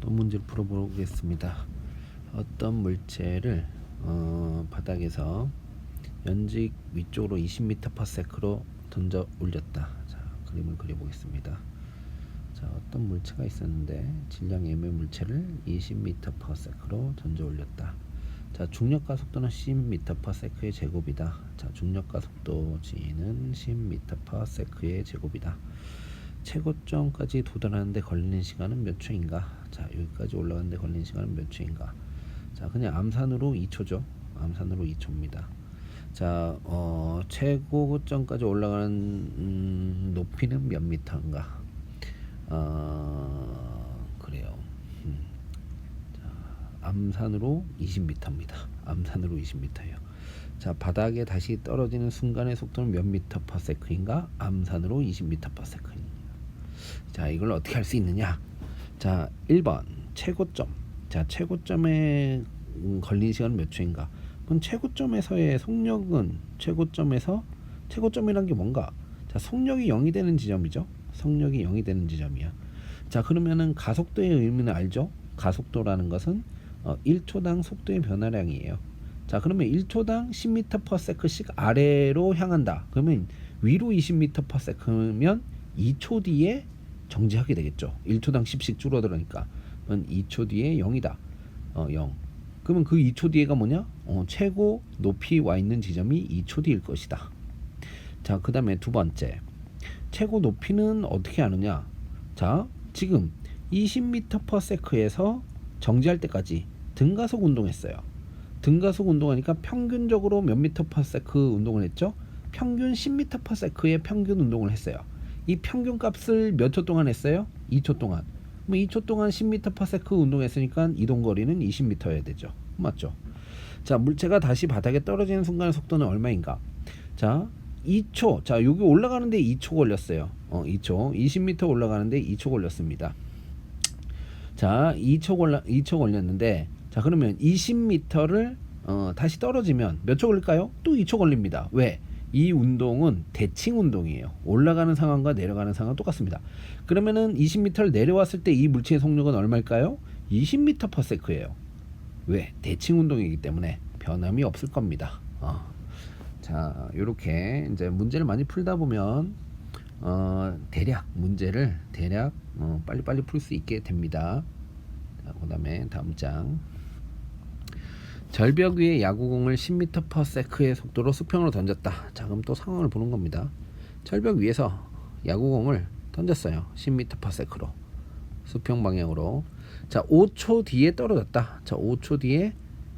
또 문제를 풀어보겠습니다. 어떤 물체를 어, 바닥에서 연직 위쪽으로 20m/s로 던져 올렸다. 자, 그림을 그려보겠습니다. 자, 어떤 물체가 있었는데 질량 m 물체를 20m/s로 던져 올렸다. 자, 중력과 속도는 10m/s의 제곱이다. 자, 중력과 속도 g는 10m/s의 제곱이다. 최고점까지 도달하는데 걸리는 시간은 몇 초인가? 자, 여기까지 올라가는데 걸리는 시간은 몇 초인가? 자, 그냥 암산으로 2초죠. 암산으로 2초입니다. 자, 어, 최고점까지 올라가는 음, 높이는 몇 미터인가? 어, 그래요. 음. 자, 암산으로 20m입니다. 암산으로 20m예요. 자, 바닥에 다시 떨어지는 순간의 속도는 몇 미터 퍼 세크인가? 암산으로 20m 퍼 세크입니다. 자, 이걸 어떻게 할 수 있느냐? 자, 1번 최고점. 자, 최고점에 음, 걸린 시간은 몇 초인가? 그럼 최고점에서의 속력은 최고점에서 최고점이란 게 뭔가? 자, 속력이 0이 되는 지점이죠. 속력이 0이 되는 지점이야. 자, 그러면은 가속도의 의미는 알죠? 가속도라는 것은 어, 1초당 속도의 변화량이에요. 자, 그러면 1초당 10m/s씩 아래로 향한다. 그러면 위로 20m/s면 2초 뒤에 정지하게 되겠죠. 1초당 10씩 줄어들으니까. 그럼 2초 뒤에 0이다. 어, 0. 그러면 그 2초 뒤에가 뭐냐? 어, 최고 높이 와 있는 지점이 2초 뒤일 것이다. 자, 그 다음에 두 번째. 최고 높이는 어떻게 하느냐? 자, 지금 20m/s에서 정지할 때까지 등가속 운동했어요. 등가속 운동하니까 평균적으로 몇 세크 운동을 했죠? 평균 10m 퍼 세크의 평균 운동을 했어요. 이 평균 값을 몇 초 동안 했어요? 2초 동안. 그럼 2초 동안 10m 퍼 세크 운동했으니까 이동 거리는 20m여야 되죠. 맞죠? 자, 물체가 다시 바닥에 떨어지는 순간의 속도는 얼마인가? 자, 2초. 자, 여기 올라가는데 2초 걸렸어요. 어, 2초. 20m 올라가는데 2초 걸렸습니다. 자, 2초 걸려 2초 걸렸는데 자, 그러면 20m를 어, 다시 떨어지면 몇 초 걸릴까요? 또 2초 걸립니다. 왜? 이 운동은 대칭 운동이에요. 올라가는 상황과 내려가는 상황은 똑같습니다. 그러면은 20m를 내려왔을 때 이 물체의 속력은 얼마일까요? 20m/s예요. 왜? 대칭 운동이기 때문에 변함이 없을 겁니다. 어. 자, 이렇게 이제 문제를 많이 풀다 보면 어, 대략 문제를 대략 어, 빨리빨리 풀 수 있게 됩니다. 자, 그다음에 다음 장. 절벽 위에 야구공을 10m/s의 속도로 수평으로 던졌다. 자, 그럼 또 상황을 보는 겁니다. 절벽 위에서 야구공을 던졌어요. 10m/s로 수평 방향으로. 자, 5초 뒤에 떨어졌다. 자, 5초 뒤에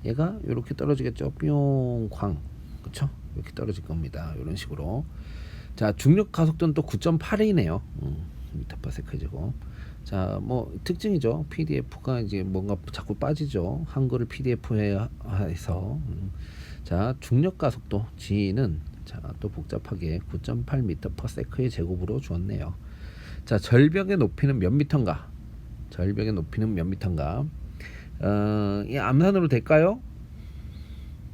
얘가 이렇게 떨어지겠죠. 뿅, 광. 그쵸? 이렇게 떨어질 겁니다. 이런 식으로. 자, 중력 가속도는 또 9.8이네요. 음, 미터/s 제곱. 자, 뭐 특징이죠. PDF가 이제 뭔가 자꾸 빠지죠. 한글을 PDF에 해서. 음. 자, 중력 가속도 G는 자, 또 복잡하게 9.8m/s의 제곱으로 주었네요. 자, 절벽의 높이는 몇 미터인가? 절벽의 높이는 몇 미터인가? 어, 이 암산으로 될까요?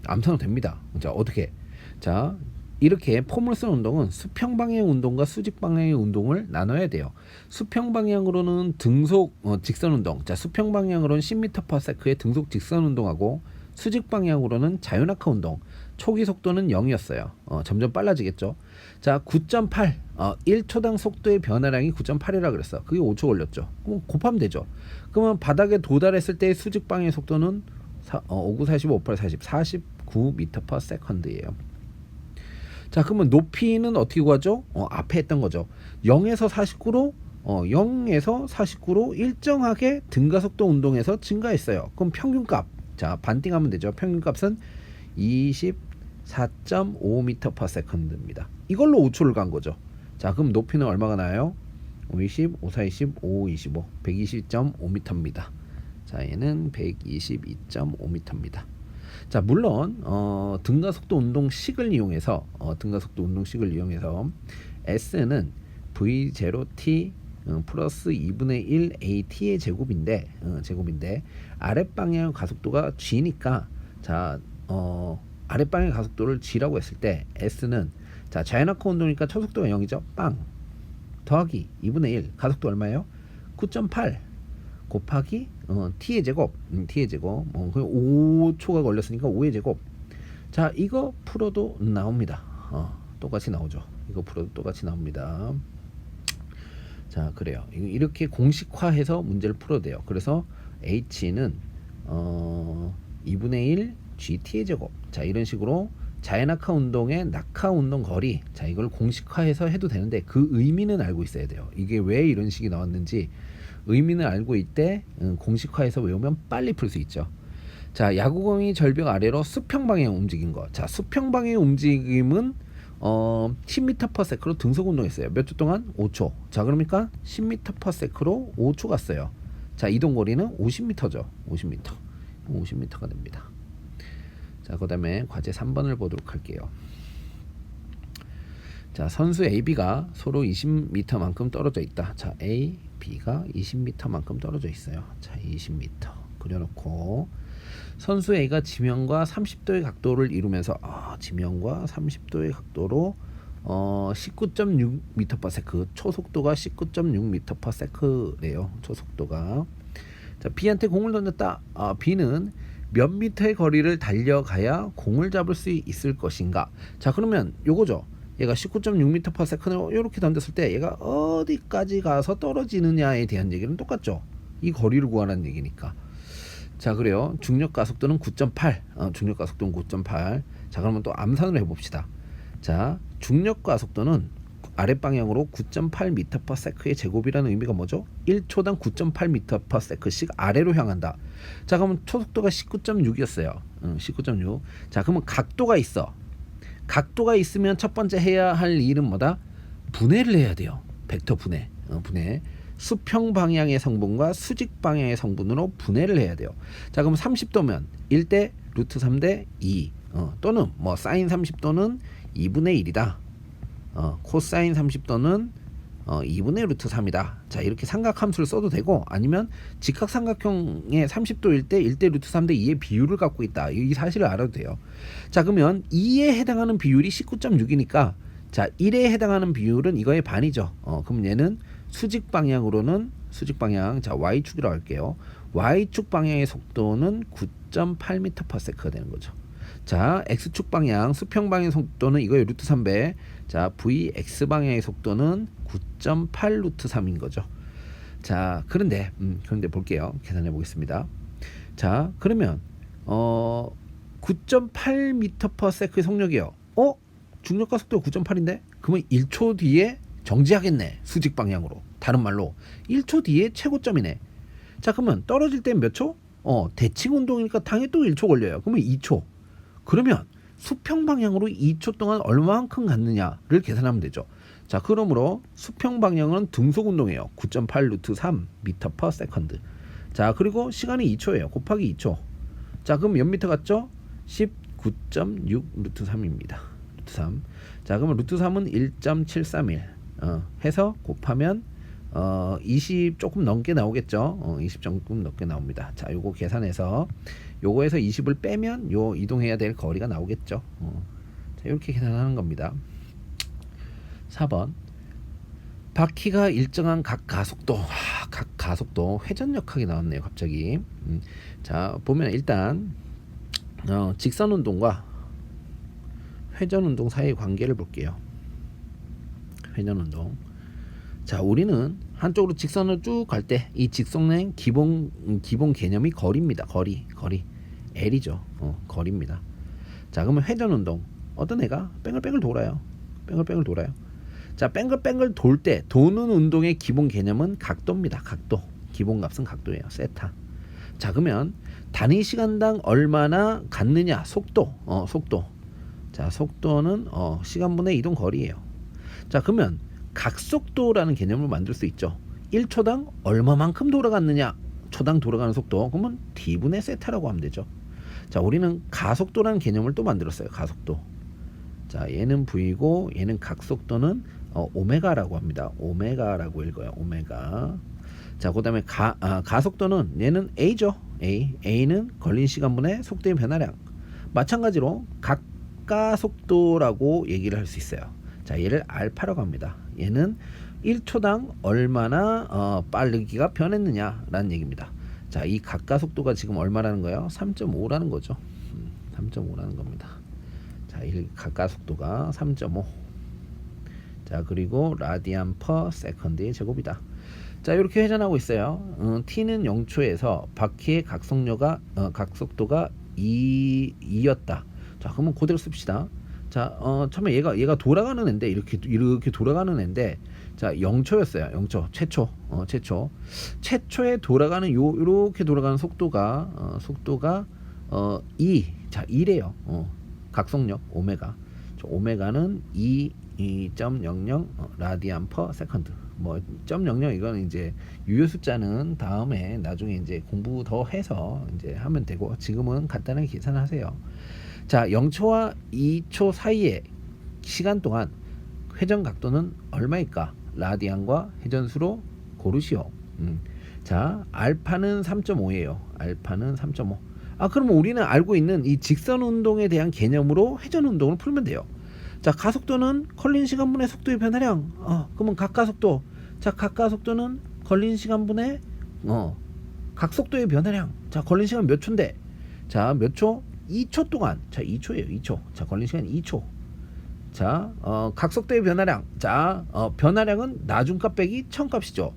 암산으로 됩니다. 자, 어떻게? 자, 이렇게 쓰는 운동은 수평 방향 운동과 수직 방향의 운동을 나눠야 돼요. 수평 방향으로는 등속 어, 직선 운동. 자, 수평 방향으로는 10m/s의 등속 직선 운동하고 수직 방향으로는 자유낙하 운동. 초기 속도는 0이었어요. 어, 점점 빨라지겠죠. 자, 9.8. 어, 1초당 속도의 변화량이 9.8이라 그랬어. 그게 5초 걸렸죠. 그럼 곱하면 되죠. 그러면 바닥에 도달했을 때의 수직 방향의 속도는 사, 어, 59, 45, 58, 40, 49m/s예요. 자, 그러면 높이는 어떻게 구하죠? 어, 앞에 했던 거죠. 0에서 49로 어, 0에서 49로 일정하게 등가속도 운동에서 증가했어요. 그럼 평균값. 자, 반띵하면 되죠. 평균값은 24.5m/s입니다. 이걸로 5초를 간 거죠. 자, 그럼 높이는 얼마가 나요? 50, 5, 4, 20, 5, 25, 120.5m입니다. 자, 얘는 122.5m입니다. 자, 물론 어, 등가속도 운동식을 이용해서 어, 등가속도 운동식을 이용해서 S는 V0T 어, 플러스 2분의 1 AT의 제곱인데 어, 제곱인데 아랫방향 가속도가 G니까 자 어, 아랫방향 가속도를 G라고 했을 때 S는 자 자연낙하 운동이니까 초속도가 0이죠? 빵. 더하기 2분의 1 가속도 얼마예요? 9.8 곱하기 어, t의 제곱, 음, t의 제곱. 어, 그 5초가 걸렸으니까 5의 제곱. 자, 이거 풀어도 나옵니다. 어, 똑같이 나오죠. 이거 풀어도 똑같이 나옵니다. 자, 그래요. 이- 이렇게 공식화해서 문제를 풀어도 돼요. 그래서 h는 어, 2분의 1 gt의 제곱. 자, 이런 식으로 자연낙하 운동의 낙하 운동 거리. 자, 이걸 공식화해서 해도 되는데 그 의미는 알고 있어야 돼요. 이게 왜 이런 식이 나왔는지 의미는 알고 있대 음, 공식화해서 외우면 빨리 풀 수 있죠. 자, 야구공이 절벽 아래로 수평 방향 움직인 거. 자, 수평 방향 움직임은 어 10m/s로 등속 운동했어요. 몇 초 동안? 5초. 자, 그러니까 10m/s로 5초 갔어요. 자, 이동 거리는 50m죠. 50m. 50m가 됩니다. 자, 그다음에 과제 3번을 보도록 할게요. 자, 선수 A, B가 서로 20m만큼 떨어져 있다. 자, A, B가 20m만큼 떨어져 있어요. 자, 20m 그려놓고 선수 A가 지면과 30도의 각도를 이루면서 아, 지면과 30도의 각도로 어, 19.6m/s 초속도가 19.6m/s래요. 초속도가 자, B한테 공을 던졌다. 아, B는 몇 미터의 거리를 달려가야 공을 잡을 수 있을 것인가? 자, 그러면 요거죠. 얘가 19.6m/s로 이렇게 던졌을 때 얘가 어디까지 가서 떨어지느냐에 대한 얘기는 똑같죠. 이 거리를 구하라는 얘기니까. 자, 그래요. 중력 가속도는 9.8. 어, 중력 가속도는 9.8. 자, 그러면 또 암산을 해봅시다. 자, 중력 가속도는 아랫 방향으로 9.8m/s의 제곱이라는 의미가 뭐죠? 1초당 9.8m/s씩 아래로 향한다. 자, 그러면 초속도가 19.6이었어요. 음, 19.6. 자, 그러면 각도가 있어. 각도가 있으면 첫 번째 해야 할 일은 뭐다? 분해를 해야 돼요. 벡터 분해. 어, 분해. 수평 방향의 성분과 수직 방향의 성분으로 분해를 해야 돼요. 자, 그럼 30도면 1대 루트 3대 2. 어, 또는 뭐 사인 30도는 2분의 1이다. 어, 코사인 30도는 어, 2분의 루트 3이다. 자, 이렇게 삼각함수를 써도 되고 아니면 직각삼각형의 30도일 때 1대 루트 3대 2의 비율을 갖고 있다. 이 사실을 알아도 돼요. 자, 그러면 2에 해당하는 비율이 19.6이니까 자, 1에 해당하는 비율은 이거의 반이죠. 어, 그럼 얘는 수직 방향으로는 수직 방향 자, y축이라고 할게요. y축 방향의 속도는 9.8m/s가 되는 거죠. 자, x축 방향 수평 방향 속도는 이거의 루트 3배. 자, vx 방향의 속도는 9.8 루트 3인 거죠. 자, 그런데 음, 그런데 볼게요. 계산해 보겠습니다. 자, 그러면 어 9.8m/s의 속력이요. 어? 중력가 속도가 9.8인데? 그러면 1초 뒤에 정지하겠네. 수직 방향으로. 다른 말로 1초 뒤에 최고점이네. 자, 그러면 떨어질 땐몇 초? 어, 대칭 운동이니까 당연히 또 1초 걸려요. 그러면 2초. 그러면 수평 방향으로 2초 동안 얼마만큼 갔느냐를 계산하면 되죠. 자, 그러므로 수평 방향은 등속 운동이에요. 9.8 루트 3 미터 퍼 세컨드. 자, 그리고 시간이 2초예요. 곱하기 2초. 자, 그럼 몇 미터 갔죠? 19.6 루트 3입니다. 루트 3. 자, 그러면 루트 3은 1.731. 어, 해서 곱하면 어, 20 조금 넘게 나오겠죠. 어, 20 조금 넘게 나옵니다. 자, 요거 계산해서 요거에서 20을 빼면 요 이동해야 될 거리가 나오겠죠. 어. 자, 이렇게 계산하는 겁니다. 4번. 바퀴가 일정한 각 가속도, 아, 각 가속도 회전력학이 나왔네요. 갑자기. 음. 자, 보면 일단 어, 직선 운동과 회전 운동 사이의 관계를 볼게요. 회전 운동. 자, 우리는 한쪽으로 직선을 쭉 갈 때 이 직선의 기본 음, 기본 개념이 거리입니다. 거리, 거리. L이죠. 어, 거리입니다. 자, 그러면 회전 운동. 어떤 애가 뺑글뺑글 돌아요. 뺑글뺑글 돌아요. 자, 뺑글뺑글 돌 때 도는 운동의 기본 개념은 각도입니다. 각도. 기본 값은 각도예요. 세타. 자, 그러면 단위 시간당 얼마나 갔느냐? 속도. 어, 속도. 자, 속도는 어, 시간분의 이동 거리예요. 자, 그러면 각속도라는 개념을 만들 수 있죠. 1초당 얼마만큼 돌아갔느냐? 초당 돌아가는 속도. 그러면 d분의 세타라고 하면 되죠. 자, 우리는 가속도라는 개념을 또 만들었어요. 가속도. 자, 얘는 v고 얘는 각속도는 어, 오메가라고 합니다. 오메가라고 읽어요. 오메가. 자, 그다음에 가 아, 가속도는 얘는 a죠. a. a는 걸린 시간분의 속도의 변화량. 마찬가지로 각가속도라고 얘기를 할 수 있어요. 자, 얘를 알파라고 합니다. 얘는 1초당 얼마나 어, 빠르기가 변했느냐라는 얘기입니다. 자, 이 각가 속도가 지금 얼마라는 거예요? 3.5라는 거죠. 음, 3.5라는 겁니다. 자, 이 각가 속도가 3.5. 자, 그리고 라디안 퍼 세컨드의 제곱이다. 자, 이렇게 회전하고 있어요. 어, t는 0초에서 바퀴의 각속도가 어, 각속도가 2 2였다. 자, 그러면 그대로 씁시다. 자, 어, 처음에 얘가 얘가 돌아가는 애인데 이렇게 이렇게 돌아가는 애인데 자, 0초였어요. 0초. 최초. 어, 최초. 최초에 돌아가는 요 요렇게 돌아가는 속도가 어, 속도가 어, 2. 자, 2래요. 어, 각속력 오메가. 저 오메가는 2 2.00 어, 라디안 퍼 세컨드. 뭐, .00 이거는 이제 유효 숫자는 다음에 나중에 이제 공부 더 해서 이제 하면 되고 지금은 간단하게 계산하세요. 자, 0초와 2초 사이의 시간 동안 회전 각도는 얼마일까? 라디안과 회전수로 고르시오. 음. 자, 알파는 3.5예요. 알파는 3.5. 아, 그러면 우리는 알고 있는 이 직선 운동에 대한 개념으로 회전 운동을 풀면 돼요. 자, 가속도는 걸린 시간분의 속도의 변화량. 어, 그러면 각가속도. 자, 각가속도는 걸린 시간분의 어, 각속도의 변화량. 자, 걸린 시간 몇 초인데? 자, 몇 초? 2초 동안. 자, 2초예요. 2초. 자, 걸린 시간 2초. 자, 어, 각속도의 변화량. 자, 어, 변화량은 나중값 빼기 처음값이죠.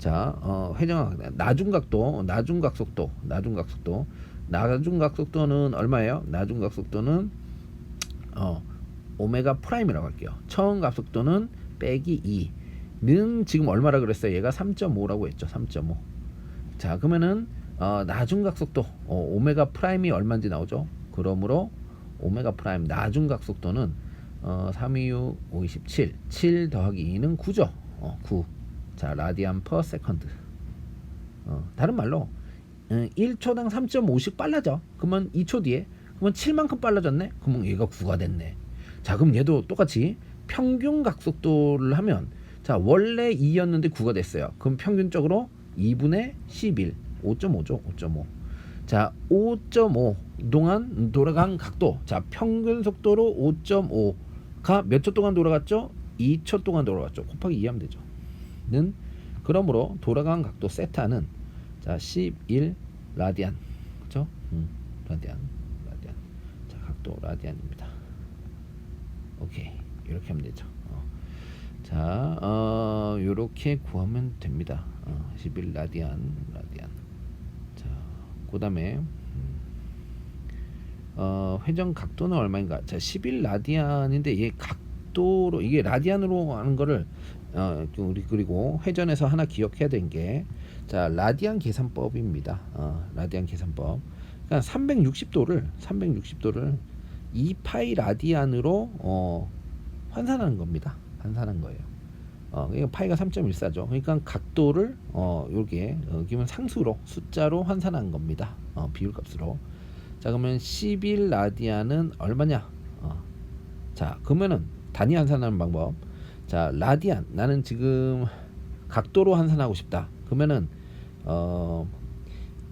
자, 어, 회전 나중각도, 나중각속도, 나중각속도. 나중각속도는 얼마예요? 나중각속도는 어, 오메가 프라임이라고 할게요. 처음 각속도는 빼기 2는 지금 얼마라 그랬어요? 얘가 3.5라고 했죠. 3.5. 자, 그러면은 어, 나중 각속도 어, 오메가 프라임이 얼마인지 나오죠. 그러므로 오메가 프라임 나중 각속도는 어, 3, 2, 6, 5, 27. 7 더하기 2는 9죠. 어, 9. 자, 라디안 퍼 세컨드. 어, 다른 말로 어, 1초당 3.5씩 빨라져. 그러면 2초 뒤에 그러면 7만큼 빨라졌네. 그러면 얘가 9가 됐네. 자, 그럼 얘도 똑같이 평균 각속도를 하면 자, 원래 2였는데 9가 됐어요. 그럼 평균적으로 2분의 11. 5.5죠. 5.5. 자, 5.5 동안 돌아간 각도. 자, 평균 속도로 5.5가 몇 초 동안 돌아갔죠? 2초 동안 돌아갔죠. 곱하기 2 하면 되죠. 는 그러므로 돌아간 각도 세타는 자, 11 라디안. 그렇죠? 음, 라디안. 라디안. 자, 각도 라디안입니다. 오케이. 이렇게 하면 되죠. 어. 자, 어, 요렇게 구하면 됩니다. 어, 11 라디안, 라디안. 자, 그 다음에 음, 어, 회전 각도는 얼마인가? 자, 11 라디안인데 얘 각도로 이게 라디안으로 하는 거를 어, 그 그리고 회전에서 하나 기억해야 되는 게 자, 라디안 계산법입니다. 어, 라디안 계산법. 그러니까 360도를 360도를 2파이 라디안으로 어, 환산하는 겁니다. 환산한 거예요. 어, 그러니까 파이가 3.14죠. 그러니까 각도를 어, 요게 어, 여기면 상수로 숫자로 환산한 겁니다. 어, 비율값으로. 자, 그러면 11 라디안은 얼마냐? 어. 자, 그러면은 단위 환산하는 방법. 자, 라디안 나는 지금 각도로 환산하고 싶다. 그러면은 어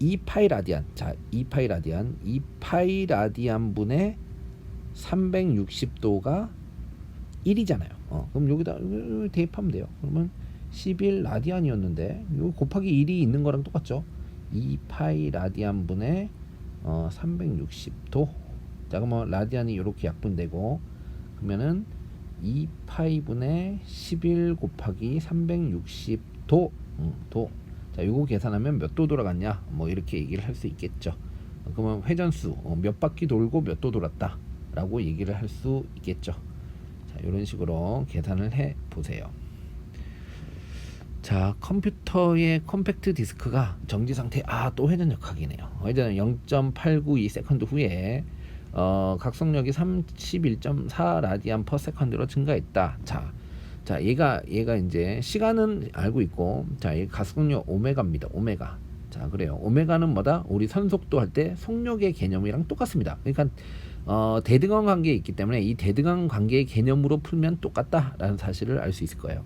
2파이 라디안. 자, 2파이 라디안. 2파이 라디안 분의 360도가 1이잖아요. 어, 그럼 여기다 여기 대입하면 돼요. 그러면 11 라디안이었는데 요 곱하기 1이 있는 거랑 똑같죠. 2파이 라디안 분의 어, 360도. 자, 그러면 라디안이 이렇게 약분되고 그러면은 2파이 분의 11 곱하기 360도 음, 도. 자, 요거 계산하면 몇 도 돌아갔냐? 뭐 이렇게 얘기를 할 수 있겠죠. 어, 그러면 회전수 어, 몇 바퀴 돌고 몇 도 돌았다 라고 얘기를 할 수 있겠죠. 자, 이런 식으로 계산을 해 보세요. 자, 컴퓨터의 컴팩트 디스크가 정지 상태. 아, 또 회전 역학이네요. 회전은 0.892 세컨드 후에 어, 각성력이 31.4 라디안 퍼 세컨드로 증가했다. 자, 자, 얘가 얘가 이제 시간은 알고 있고, 자, 이 가속력 오메가입니다. 오메가. 자, 그래요. 오메가는 뭐다? 우리 선속도 할 때 속력의 개념이랑 똑같습니다. 그러니까 어, 대등한 관계에 있기 때문에 이 대등한 관계의 개념으로 풀면 똑같다라는 사실을 알 수 있을 거예요.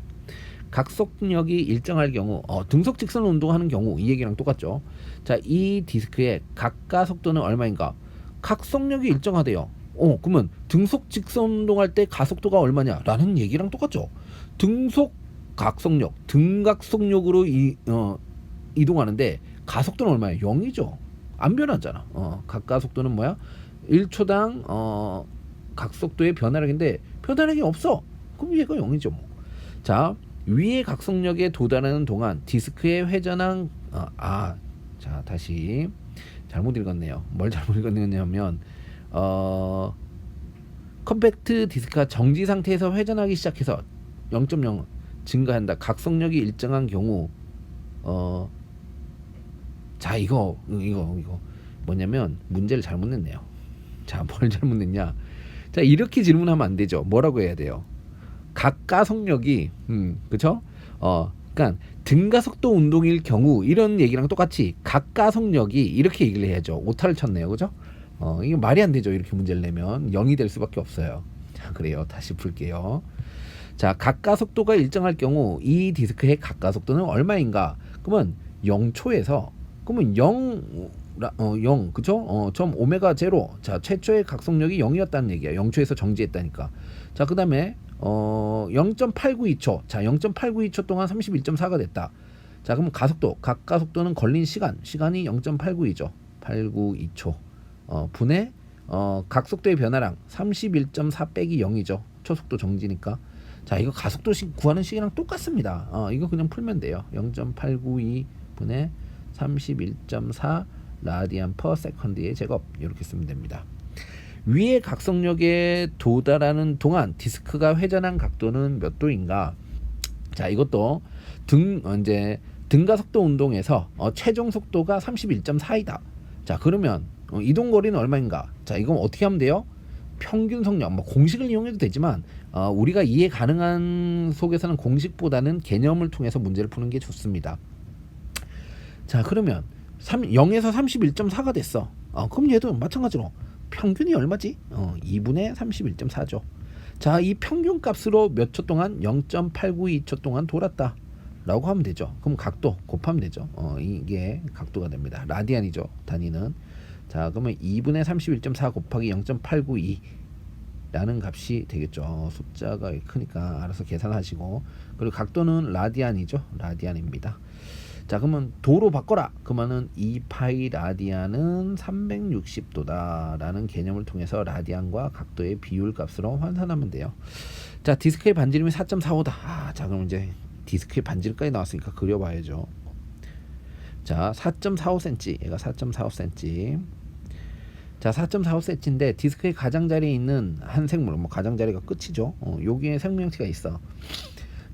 각속력이 일정할 경우 어, 등속 직선 운동하는 경우 이 얘기랑 똑같죠. 자, 이 디스크의 각가 속도는 얼마인가? 각속력이 일정하대요. 어, 그러면 등속 직선 운동할 때 가속도가 얼마냐라는 얘기랑 똑같죠. 등속 각속력, 등각속력으로 이, 어, 이동하는데 가속도는 얼마야? 0이죠. 안 변하잖아. 어, 각가속도는 뭐야? 1초당 어, 각속도의 변화량인데 변화량이 없어. 그럼 얘가 0이죠. 뭐. 자, 위의 각속력에 도달하는 동안 디스크의 회전한 어, 아, 자 다시 잘못 읽었네요. 뭘 잘못 읽었냐면 어, 컴팩트 디스크가 정지 상태에서 회전하기 시작해서 0.0 증가한다. 각속력이 일정한 경우 어, 자 이거 이거 이거 뭐냐면 문제를 잘못 냈네요. 자 뭘 잘못 냈냐? 자 이렇게 질문하면 안 되죠. 뭐라고 해야 돼요? 각가속력이 음 그쵸? 어 그러니까 등가속도 운동일 경우 이런 얘기랑 똑같이 각가속력이 이렇게 얘기를 해야죠. 오타를 쳤네요. 그죠? 어 이게 말이 안 되죠. 이렇게 문제를 내면 0이 될 수밖에 없어요. 자 그래요. 다시 풀게요. 자 각가속도가 일정할 경우 이 디스크의 각가속도는 얼마인가? 그러면 0초에서 그러면 0 라- 어, 0 그쵸? 어, 점 오메가 제로. 자 최초의 각속력이 0이었다는 얘기야. 0초에서 정지했다니까. 자 그 다음에 어, 0.892초. 자 0.892초 동안 31.4가 됐다. 자 그럼 가속도. 각 가속도는 걸린 시간. 시간이 0.892죠. 892초. 어, 분의 어, 각속도의 변화량 31.4 빼기 0이죠. 초속도 정지니까. 자 이거 가속도 시, 구하는 시기랑 똑같습니다. 어, 이거 그냥 풀면 돼요. 0.892 분의 31.4 라디안 퍼 세컨드의 제곱 이렇게 쓰면 됩니다. 위의 각속력에 도달하는 동안 디스크가 회전한 각도는 몇 도인가? 자, 이것도 등 어, 이제 등가 속도 운동에서 어, 최종 속도가 31.4이다. 자, 그러면 어, 이동 거리는 얼마인가? 자, 이건 어떻게 하면 돼요? 평균 속력, 뭐 공식을 이용해도 되지만 어, 우리가 이해 가능한 속에서는 공식보다는 개념을 통해서 문제를 푸는 게 좋습니다. 자, 그러면 3, 0에서 31.4가 됐어. 어, 그럼 얘도 마찬가지로 평균이 얼마지? 어, 2분의 31.4죠. 자, 이 평균 값으로 몇 초 동안 0.892초 동안 돌았다. 라고 하면 되죠. 그럼 각도 곱하면 되죠. 어, 이게 각도가 됩니다. 라디안이죠. 단위는. 자, 그러면 2분의 31.4 곱하기 0.892 라는 값이 되겠죠. 어, 숫자가 크니까 알아서 계산하시고 그리고 각도는 라디안이죠. 라디안입니다. 자 그러면 도로 바꿔라. 그러면은 2파이 라디안은 360도다 라는 개념을 통해서 라디안과 각도의 비율 값으로 환산하면 돼요. 자 디스크의 반지름이 4.45다. 아, 자 그럼 이제 디스크의 반지름까지 나왔으니까 그려봐야죠. 자 4.45cm 얘가 4.45cm 자 4.45cm인데 디스크의 가장자리에 있는 한 생물 뭐 가장자리가 끝이죠. 어, 여기에 생명체가 있어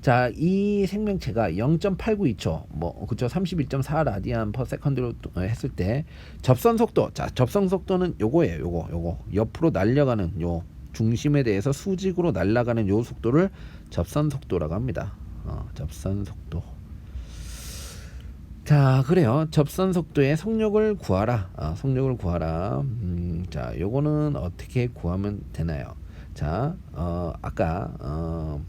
자, 이 생명체가 0.892초, 뭐, 그쵸, 31.4 라디안 퍼 세컨드로 했을 때, 접선 속도, 자, 접선 속도는 요거예요, 요거, 요거. 옆으로 날려가는 요, 중심에 대해서 수직으로 날아가는 요 속도를 접선 속도라고 합니다. 어, 접선 속도. 자, 그래요. 접선 속도의 속력을 구하라. 아, 속력을 구하라. 음, 자, 요거는 어떻게 구하면 되나요? 자, 어, 아까, 어,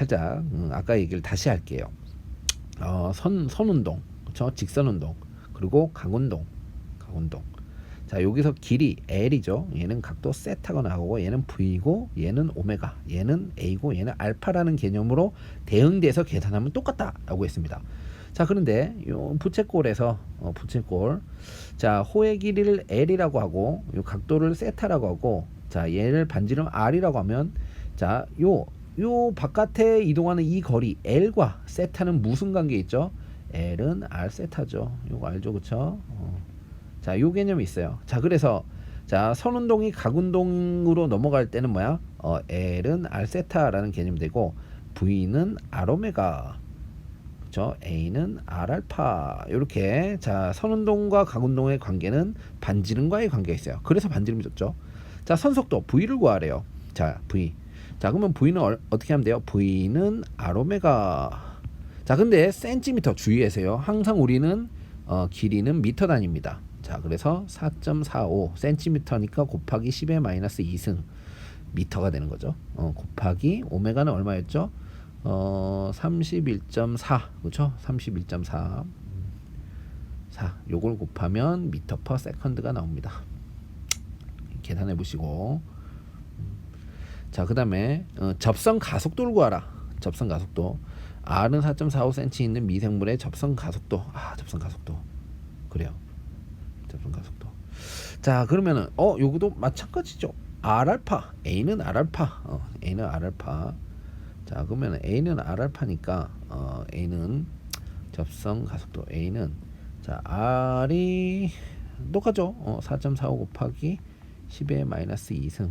살짝 음, 아까 얘기를 다시 할게요. 어, 선 선운동, 그렇죠? 직선운동, 그리고 강운동, 강운동. 자 여기서 길이 L이죠. 얘는 각도 세타가 나오고 얘는 V고 얘는 오메가, 얘는 A고 얘는 알파라는 개념으로 대응돼서 계산하면 똑같다라고 했습니다. 자 그런데 요 부채꼴에서 어, 부채꼴 자 호의 길이를 L이라고 하고 요 각도를 세타라고 하고 자 얘를 반지름 R이라고 하면 자 요 요 바깥에 이동하는 이 거리 L과 세타는 무슨 관계 있죠? L은 R 세타죠. 요거 알죠, 그쵸? 어. 자, 요 개념이 있어요. 자, 그래서 자 선운동이 각운동으로 넘어갈 때는 뭐야? 어, L은 R 세타라는 개념이 되고 V는 R 오메가, 그쵸? A는 R 알파. 이렇게 자 선운동과 각운동의 관계는 반지름과의 관계가 있어요. 그래서 반지름이 좋죠. 자 선속도 V를 구하래요. 자 V. 자 그러면 V는 얼, 어떻게 하면 돼요? V는 아로메가. 자 근데 센티미터 주의하세요. 항상 우리는 어, 길이는 미터 단위입니다. 자 그래서 4.45 센티미터니까 곱하기 10의 마이너스 2승 미터가 되는 거죠. 어, 곱하기 오메가는 얼마였죠? 어, 31.4 그렇죠? 31.4 자 요걸 곱하면 미터 퍼 세컨드가 나옵니다. 계산해 보시고 자, 그 다음에 어, 접선 가속도를 구하라. 접선 가속도. R은 4.45cm 있는 미생물의 접선 가속도. 아, 접선 가속도. 그래요. 접선 가속도. 자, 그러면은 어, 요것도 마찬가지죠. R알파. A는 R알파. 어, A는 R알파. 자, 그러면 A는 R알파니까 어, A는 접선 가속도 A는 자, R이 똑같죠. 어, 4.45 곱하기 10의 마이너스 2승.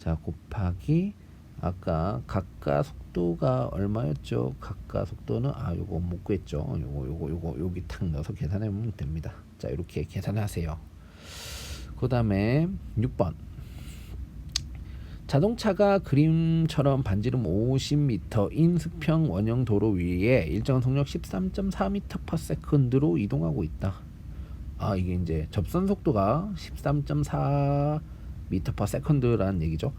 자, 곱하기 아까 각가 속도가 얼마였죠? 각가 속도는 아 요거 못 구했죠. 요거 요거 요거 여기 탁 넣어서 계산해 보면 됩니다. 자, 이렇게 계산하세요. 그 다음에 6번. 자동차가 그림처럼 반지름 50m인 수평 원형 도로 위에 일정한 속력 13.4m/s로 이동하고 있다. 아 이게 이제 접선 속도가 13.4m/s라는 얘기죠.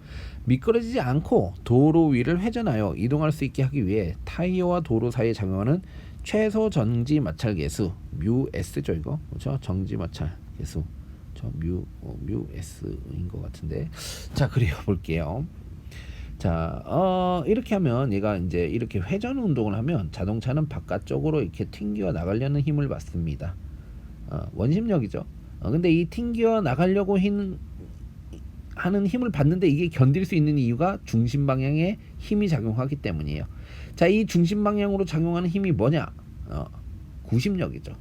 미끄러지지 않고 도로 위를 회전하여 이동할 수 있게 하기 위해 타이어와 도로 사이에 작용하는 최소 정지 마찰 계수 뮤 s죠 이거 그렇죠? 정지 마찰 계수 저뮤 어, 뮤 s인 것 같은데 자 그래요 볼게요. 자, 어, 이렇게 하면 얘가 이제 이렇게 회전 운동을 하면 자동차는 바깥쪽으로 이렇게 튕겨 나가려는 힘을 받습니다. 어, 원심력이죠. 어, 근데 이 튕겨 나가려고 hin, 하는 힘을 받는데 이게 견딜 수 있는 이유가 중심 방향에 힘이 작용하기 때문이에요. 자, 이 중심 방향으로 작용하는 힘이 뭐냐? 어, 구심력이죠.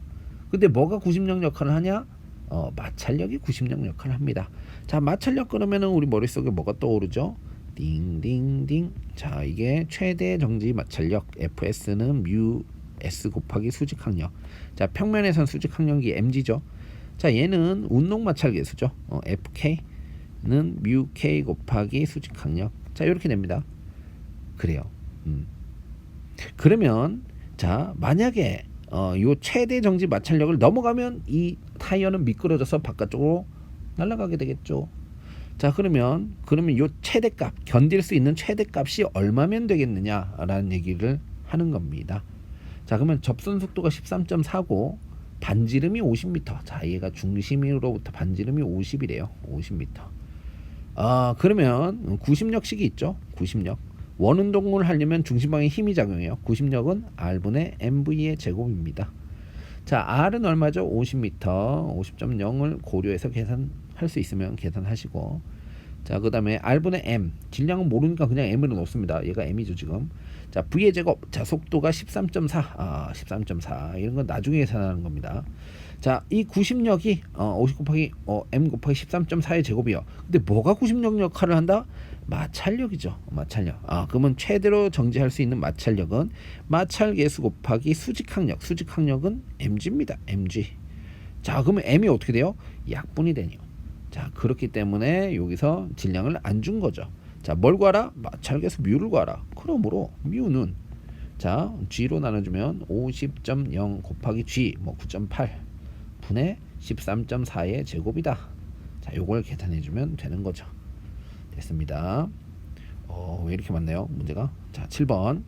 근데 뭐가 구심력 역할을 하냐? 어, 마찰력이 구심력 역할을 합니다. 자, 마찰력 그러면은 우리 머릿속에 뭐가 떠오르죠? 딩딩딩. 자, 이게 최대 정지 마찰력 FS는 뮤 S 곱하기 수직 항력. 자, 평면에선 수직 항력이 mg죠. 자, 얘는 운동 마찰 계수죠. 어, FK는 뮤 K 곱하기 수직 항력. 자, 이렇게 됩니다. 그래요. 음. 그러면 자, 만약에 어, 요 최대 정지 마찰력을 넘어가면 이 타이어는 미끄러져서 바깥쪽으로 날아가게 되겠죠. 자 그러면 그러면 요 최대값 견딜 수 있는 최대값이 얼마면 되겠느냐라는 얘기를 하는 겁니다. 자 그러면 접선 속도가 13.4고 반지름이 50m. 자 얘가 중심으로부터 반지름이 50이래요. 50m. 아 그러면 구심력식이 있죠. 구심력. 원운동을 하려면 중심방에 힘이 작용해요. 구심력은 R분의 MV의 제곱입니다. 자, R은 얼마죠? 50m, 50.0을 고려해서 계산할 수 있으면 계산하시고 자, 그 다음에 R분의 M 질량은 모르니까 그냥 M으로 놓습니다. 얘가 M이죠 지금. 자, V의 제곱, 자 속도가 13.4, 아 13.4 이런 건 나중에 계산하는 겁니다. 자, 이 구심력이 어, 50 곱하기 어, M 곱하기 13.4의 제곱이요. 근데 뭐가 구심력 역할을 한다? 마찰력이죠. 마찰력. 아, 그러면 최대로 정지할 수 있는 마찰력은 마찰 계수 곱하기 수직항력. 수직항력은 mg입니다. mg. 자, 그러면 m이 어떻게 돼요? 약분이 되네요. 자, 그렇기 때문에 여기서 질량을 안 준 거죠. 자, 뭘 구하라? 마찰 계수 뮤를 구하라. 그러므로 뮤는 자, g로 나눠주면 50.0 곱하기 g 뭐 9.8 분의 13.4의 제곱이다. 자, 요걸 계산해 주면 되는 거죠. 됐습니다. 어, 왜 이렇게 많나요? 문제가. 자, 7번.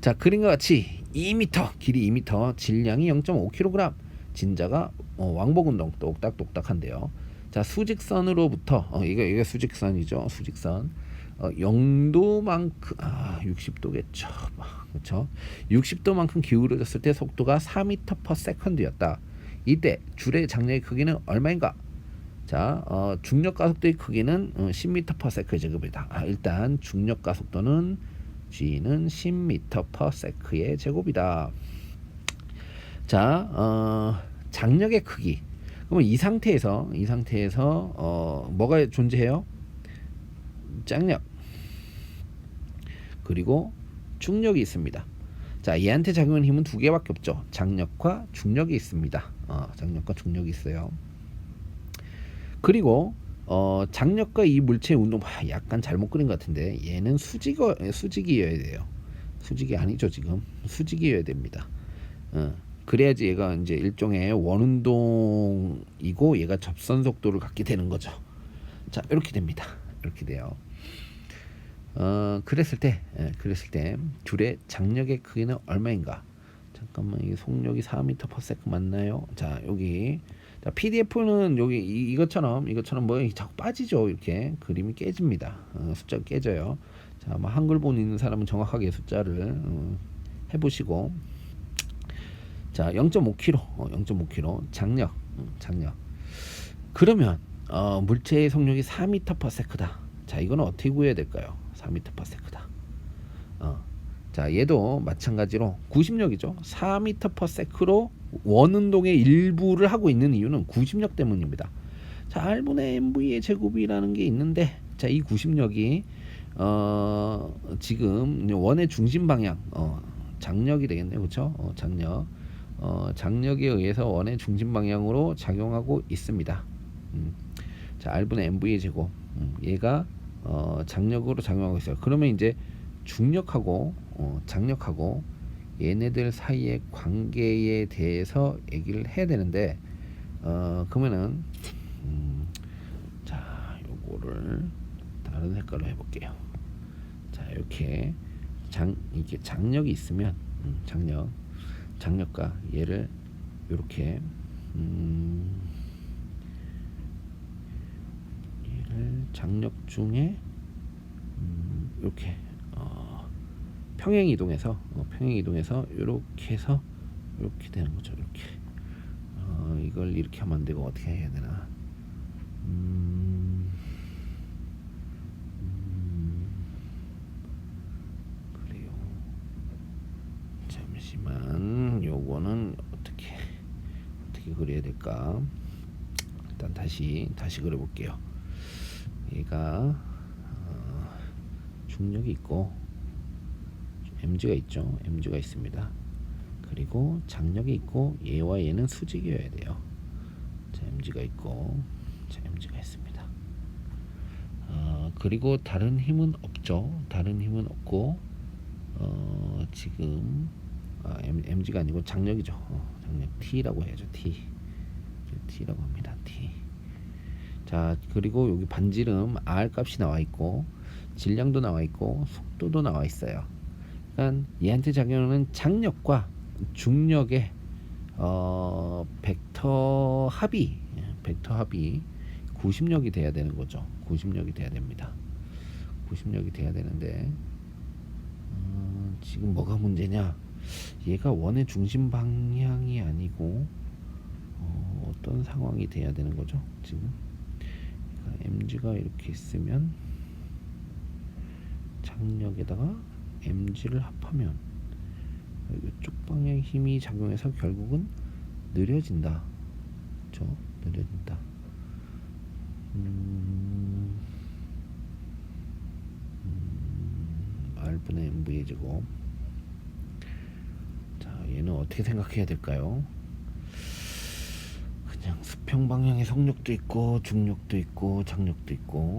자, 그림과 같이 2m, 길이 2m, 질량이 0.5kg. 진자가 어, 왕복 운동 똑딱똑딱한데요. 자, 수직선으로부터 어, 이거 이게 수직선이죠. 수직선. 어, 0도만큼 아, 60도겠죠. 그렇죠? 60도만큼 기울어졌을 때 속도가 4m/s였다. 이때 줄의 장력의 크기는 얼마인가? 자, 어, 중력 가속도의 크기는 어, 10m/s의 제곱이다. 아, 일단 중력 가속도는 g는 10m/s의 제곱이다. 자, 어, 장력의 크기. 그러면 이 상태에서 이 상태에서 어, 뭐가 존재해요? 짝력 그리고 중력이 있습니다. 자, 얘한테 작용하는 힘은 두 개밖에 없죠. 장력과 중력이 있습니다. 어, 장력과 중력이 있어요. 그리고 어, 장력과 이 물체의 운동 아, 약간 잘못 그린 것 같은데 얘는 수직어 수직이어야 돼요. 수직이 아니죠 지금 수직이어야 됩니다. 어, 그래야지 얘가 이제 일종의 원운동이고 얘가 접선 속도를 갖게 되는 거죠. 자 이렇게 됩니다. 이렇게 돼요. 어, 그랬을 때, 예, 그랬을 때 줄의 장력의 크기는 얼마인가? 잠깐만 이 속력이 4m/s 맞나요? 자 여기. 자, PDF는 여기 이, 이것처럼 이것처럼 뭐 자꾸 빠지죠 이렇게. 그림이 깨집니다. 어, 숫자가 깨져요. 자, 아마 한글 본 있는 사람은 정확하게 숫자를 어, 해보시고. 자 0.5kg 어, 0.5kg 장력 음, 장력. 그러면 어, 물체의 속력이 4m/s다. 자 이거는 어떻게 구해야 될까요? 4m/s다. 어, 자 얘도 마찬가지로 90력이죠. 4m/s로 원운동의 일부를 하고 있는 이유는 90력 때문입니다. 자 R분의 MV의 제곱이라는 게 있는데 자 이 90력이 어 지금 원의 중심 방향 어 장력이 되겠네요 그렇죠 어, 장력. 어 장력에 의해서 원의 중심 방향으로 작용하고 있습니다. 음. 자 R분의 MV의 제곱. 음, 얘가 어 장력으로 작용하고 있어요. 그러면 이제 중력하고 어 장력하고 얘네들 사이의 관계에 대해서 얘기를 해야 되는데 어 그러면은 음, 자 요거를 다른 색깔로 해볼게요. 자 이렇게 장 이게 장력이 있으면 음, 장력 장력과 얘를 이렇게 음, 얘를 장력 중에 음, 이렇게 어, 평행 이동해서 어, 평행 이동해서 이렇게 해서 이렇게 되는 거죠. 이렇게 어, 이걸 이렇게 하면 안 되고 어떻게 해야 되나? 음, 음, 그래요. 잠시만, 요거는 어떻게 어떻게 그려야 될까? 일단 다시 다시 그려볼게요. 얘가 어, 중력이 있고 mg가 있죠. mg가 있습니다. 그리고 장력이 있고 얘와 얘는 수직이어야 돼요. 자, mg가 있고 자, mg가 있습니다. 어, 그리고 다른 힘은 없죠. 다른 힘은 없고 어, 지금 아, M, mg가 아니고 장력이죠. 어, 장력 t라고 해야죠. t t라고 합니다. t. 자 그리고 여기 반지름 r 값이 나와 있고 질량도 나와 있고 속도도 나와 있어요. 그러니까 얘한테 작용하는 장력과 중력의 어 벡터 합이 예, 벡터 합이 90력이 돼야 되는 거죠. 90력이 돼야 됩니다. 90력이 돼야 되는데 어, 지금 뭐가 문제냐? 얘가 원의 중심 방향이 아니고 어, 어떤 상황이 돼야 되는 거죠? 지금 그러니까 mg가 이렇게 있으면 장력에다가 mg를 합하면 이쪽 방향 힘이 작용해서 결국은 느려진다. 그렇죠? 느려진다. 음, 음, r분의 mv의 제곱. 자, 얘는 어떻게 생각해야 될까요? 그냥 수평 방향의 속력도 있고 중력도 있고 장력도 있고